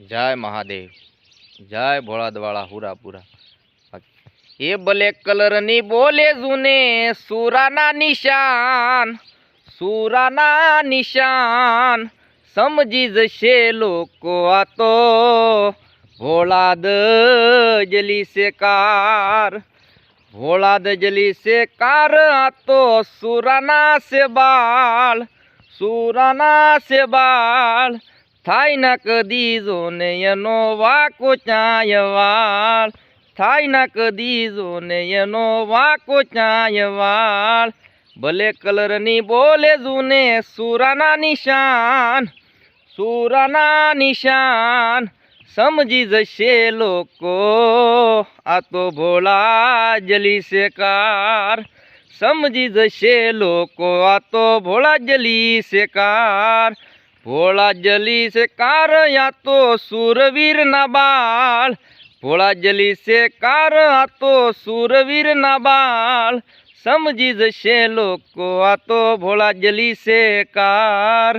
જય મહાદેવ, જય ભોળાદવાળા હુરાપુરા. એ બ્લેક કલરની બોલે જૂને સુરાના નિશાન સુરાના નિશાન, સમજી જશે લોકો આ તો. ભોળાદ જલી સે કાર, ભોળાદ જલી સે કાર આ તો સુરાના સે બાળ, સુરાના સે બાળ. થાય ના કદી જોને એનો વાકો ચાય વાળ થાય ના કદી જોને એનો વાકો ચાય વાળ ભલે કલરની બોલે જૂને સુરાના નિશાન સુરાના નિશાન. સમજી જશે લોકો, આ તો ભોળા જલી સે કાર સમજી જશે લોકો, આ તો ભોળા જલી સે કાર ભોળા જલી સે કાર યા તો સુરવીર ના બાળ. ભોળા જલી છે કાર આ તો સુરવીર ના બાળ. સમજી જશે લોકો, આ તો ભોળા જલી છે કાર.